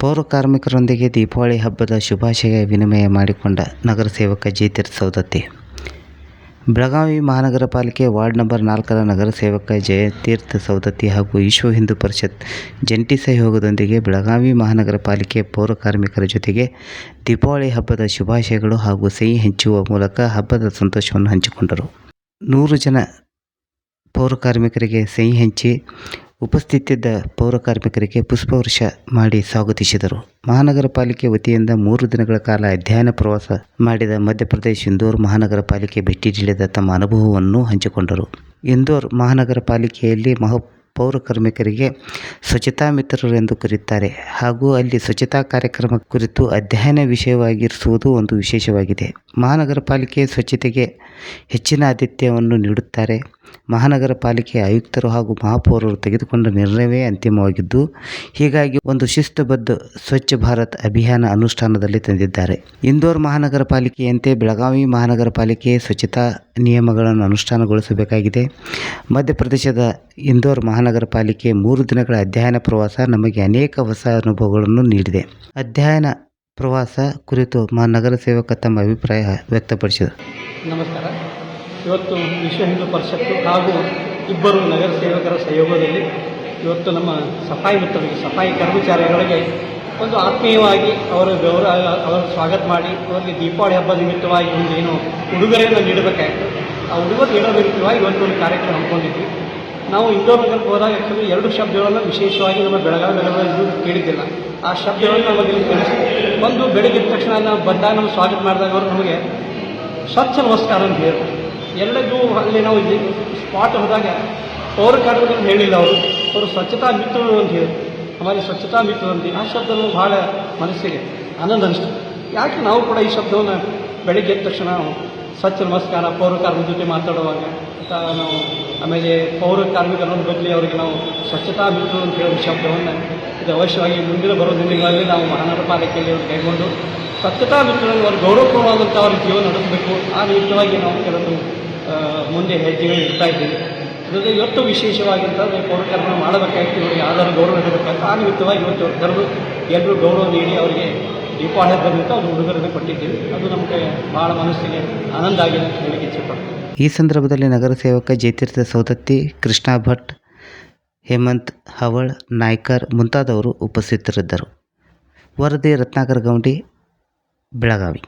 ಪೌರ ಕಾರ್ಮಿಕರೊಂದಿಗೆ ದೀಪಾವಳಿ ಹಬ್ಬದ ಶುಭಾಶಯ ವಿನಿಮಯ ಮಾಡಿಕೊಂಡ ನಗರ ಸೇವಕ ಜಯತೀರ್ಥ ಸೌದತ್ತಿ ಬೆಳಗಾವಿ ಮಹಾನಗರ ಪಾಲಿಕೆ ವಾರ್ಡ್ ನಂಬರ್ ನಾಲ್ಕರ ನಗರ ಸೇವಕ ಜಯತೀರ್ಥ ಸೌದತ್ತಿ ಹಾಗೂ ವಿಶ್ವ ಹಿಂದೂ ಪರಿಷತ್ ಜಂಟಿ ಸಹಯೋಗದೊಂದಿಗೆ ಬೆಳಗಾವಿ ಮಹಾನಗರ ಪಾಲಿಕೆ ಪೌರ ಕಾರ್ಮಿಕರ ಜೊತೆಗೆ ದೀಪಾವಳಿ ಹಬ್ಬದ ಶುಭಾಶಯಗಳು ಹಾಗೂ ಸಹಿ ಹಂಚುವ ಮೂಲಕ ಹಬ್ಬದ ಸಂತೋಷವನ್ನು ಹಂಚಿಕೊಂಡರು. ನೂರು ಜನ ಪೌರ ಕಾರ್ಮಿಕರಿಗೆ ಸಹಿ ಹಂಚಿ ಉಪಸ್ಥಿತಿದ್ದ ಪೌರ ಕಾರ್ಮಿಕರಿಗೆ ಪುಷ್ಪವರ್ಷ ಮಾಡಿ ಸ್ವಾಗತಿಸಿದರು. ಮಹಾನಗರ ಪಾಲಿಕೆ ವತಿಯಿಂದ ಮೂರು ದಿನಗಳ ಕಾಲ ಅಧ್ಯಯನ ಪ್ರವಾಸ ಮಾಡಿದ ಮಧ್ಯಪ್ರದೇಶ ಇಂದೋರ್ ಮಹಾನಗರ ಪಾಲಿಕೆ ಭೇಟಿ ನೀಡಿದ ತಮ್ಮ ಅನುಭವವನ್ನು ಹಂಚಿಕೊಂಡರು. ಇಂದೋರ್ ಮಹಾನಗರ ಪಾಲಿಕೆಯಲ್ಲಿ ಮಹ ಪೌರ ಕಾರ್ಮಿಕರಿಗೆ ಸ್ವಚ್ಛತಾ ಮಿತ್ರರು ಎಂದು ಕರೆಯುತ್ತಾರೆ. ಹಾಗೂ ಅಲ್ಲಿ ಸ್ವಚ್ಛತಾ ಕಾರ್ಯಕ್ರಮ ಕುರಿತು ಅಧ್ಯಯನ ವಿಷಯವಾಗಿರಿಸುವುದು ಒಂದು ವಿಶೇಷವಾಗಿದೆ. ಮಹಾನಗರ ಪಾಲಿಕೆ ಸ್ವಚ್ಛತೆಗೆ ಹೆಚ್ಚಿನ ಆದ್ಯತೆಯನ್ನು ನೀಡುತ್ತಾರೆ. ಮಹಾನಗರ ಪಾಲಿಕೆ ಆಯುಕ್ತರು ಹಾಗೂ ಮಹಾಪೌರರು ತೆಗೆದುಕೊಂಡ ನಿರ್ಣಯವೇ ಅಂತಿಮವಾಗಿದ್ದು, ಹೀಗಾಗಿ ಒಂದು ಶಿಸ್ತುಬದ್ಧ ಸ್ವಚ್ಛ ಭಾರತ್ ಅಭಿಯಾನ ಅನುಷ್ಠಾನದಲ್ಲಿ ತಂದಿದ್ದಾರೆ. ಇಂದೋರ್ ಮಹಾನಗರ ಪಾಲಿಕೆಯಂತೆ ಬೆಳಗಾವಿ ಮಹಾನಗರ ಪಾಲಿಕೆ ಸ್ವಚ್ಛತಾ ನಿಯಮಗಳನ್ನು ಅನುಷ್ಠಾನಗೊಳಿಸಬೇಕಾಗಿದೆ. ಮಧ್ಯಪ್ರದೇಶದ ಇಂದೋರ್ ಮಹಾನಗರ ಪಾಲಿಕೆ ಮೂರು ದಿನಗಳ ಅಧ್ಯಯನ ಪ್ರವಾಸ ನಮಗೆ ಅನೇಕ ಹೊಸ ಅನುಭವಗಳನ್ನು ನೀಡಿದೆ. ಅಧ್ಯಯನ ಪ್ರವಾಸ ಕುರಿತು ಮಾ ನಗರ ಸೇವಕ ತಮ್ಮ ಅಭಿಪ್ರಾಯ ವ್ಯಕ್ತಪಡಿಸಿದರು. ನಮಸ್ಕಾರ. ಇವತ್ತು ವಿಶ್ವ ಹಿಂದೂ ಪರಿಷತ್ತು ಹಾಗೂ ಇಬ್ಬರು ನಗರ ಸೇವಕರ ಸಹಯೋಗದಲ್ಲಿ ಇವತ್ತು ನಮ್ಮ ಸಫಾಯಿ ಮತ್ತು ಸಫಾಯಿ ಕರ್ಮಚಾರಿಗಳಿಗೆ ಒಂದು ಆತ್ಮೀಯವಾಗಿ ಅವರ ಗೌರವ ಅವರ ಸ್ವಾಗತ ಮಾಡಿ, ಅವರಿಗೆ ದೀಪಾವಳಿ ಹಬ್ಬ ನಿಮಿತ್ತವಾಗಿ ಒಂದು ಏನು ಉಡುಗೊರೆಯನ್ನು ನೀಡಬೇಕಾಯಿತು. ಆ ಉಡುಗೊರೆ ನೀಡೋ ನಿಮಿತ್ತವಾಗಿ ಇವತ್ತು ಒಂದು ಕಾರ್ಯಕ್ರಮ ಹಮ್ಮಿಕೊಂಡಿದ್ವಿ. ನಾವು ಇಂದೋರ್ ನಗರಕ್ಕೆ ಹೋದಾಗ ಯಾಕಂದರೆ ಎರಡು ಶಬ್ದಗಳನ್ನು ವಿಶೇಷವಾಗಿ ನಮ್ಮ ಬೆಳಗಾವಿ ನಗರದಲ್ಲಿ ಕೇಳಿದ್ದಿಲ್ಲ. ಆ ಶಬ್ದಗಳನ್ನು ನಮಗೆ ತಿಳಿಸಿ ಒಂದು ಬೆಳಗ್ಗೆ ತಕ್ಷಣ ನಾವು ಬಂದಾಗ ನಾವು ಸ್ವಾಗತ ಮಾಡಿದಾಗ ಅವರು ನಮಗೆ ಸ್ವಚ್ಛ ನಮಸ್ಕಾರ ಅಂತ ಹೇಳಿದ್ರು. ಎಲ್ಲರಿಗೂ ಅಲ್ಲಿ ನಾವು ಸ್ಪಾಟ್ ಹೋದಾಗ ಪೌರ ಕಾರ್ಮಿಕರು ಹೇಳಿಲ್ಲ ಅವರು. ಅವರು ಸ್ವಚ್ಛತಾ ಮಿತ್ರರು ಅಂತ ಹೇಳಿದ್ರು. ಆಮೇಲೆ ಸ್ವಚ್ಛತಾ ಮಿತ್ರರು ಅಂತ ಆ ಶಬ್ದವೂ ಭಾಳ ಮನಸ್ಸಿಗೆ ಆನಂದ ಅನಿಸ್ತು. ಯಾಕೆ ನಾವು ಕೂಡ ಈ ಶಬ್ದವನ್ನು ಬೆಳಗ್ಗೆ ಎದ್ದ ತಕ್ಷಣ ಸ್ವಚ್ಛ ನಮಸ್ಕಾರ, ಪೌರ ಕಾರ್ಮಿಕರ ಜೊತೆ ಮಾತಾಡುವಾಗ ನಾವು ಆಮೇಲೆ ಪೌರ ಕಾರ್ಮಿಕರ ಬದಲಿ ಅವರಿಗೆ ನಾವು ಸ್ವಚ್ಛತಾ ಮಿತ್ರರು ಅಂತ ಹೇಳುವ ಶಬ್ದವನ್ನು ಇದು ಅವಶ್ಯವಾಗಿ ಮುಂದಿನ ಬರೋ ದಿನಗಳಲ್ಲಿ ನಾವು ಮಹಾನಗರ ಪಾಲಿಕೆಯಲ್ಲಿ ಕೈಗೊಂಡು ಸ್ವಚ್ಛತಾ ಮಿತ್ರರಲ್ಲಿ ಅವರು ಗೌರವಪೂರ್ಣವಾದಂಥ ಅವ್ರ ಜೀವನ ನಡೆಸಬೇಕು. ಆ ನಿಮಿತ್ತವಾಗಿ ನಾವು ಕೆಲವೊಂದು ಮುಂದೆ ಹೆಜ್ಜೆಗಳು ಇಡ್ತಾ ಇದ್ದೀವಿ. ಜೊತೆಗೆ ಇವತ್ತು ವಿಶೇಷವಾಗಿರ್ತದೆ, ಪೌರಕರ್ಮ ಮಾಡಬೇಕಾಗಿತ್ತು ಇವರಿಗೆ ಆಧಾರ ಗೌರವ ನೀಡಬೇಕಾಗಿತ್ತು ಆ ನಿಮಿತ್ತವಾಗಿ ಇವತ್ತು ಕರೆದು ಎಲ್ಲರೂ ಗೌರವ ನೀಡಿ ಅವರಿಗೆ ದೀಪಾವಳಿ ಬಂದಿತ್ತು ಅದು ಉಡುಗೊರೆಯನ್ನು ಕೊಟ್ಟಿದ್ದೀವಿ. ಅದು ನಮಗೆ ಭಾಳ ಮನಸ್ಸಿಗೆ ಆನಂದ ಆಗಿದೆ ಅಂತ ಹೇಳಿ ಈ ಸಂದರ್ಭದಲ್ಲಿ ನಗರ ಸೇವಕ ಜಯತೀರ್ಥ ಸೌದತ್ತಿ, ಕೃಷ್ಣ ಭಟ್, ಹೇಮಂತ್ ಹವಳ್, ನಾಯ್ಕರ್ ಮುಂತಾದವರು ಉಪಸ್ಥಿತರಿದ್ದರು. ವರದಿ, ರತ್ನಾಕರ್ ಗೌಂಡಿ, ಬೆಳಗಾವಿ.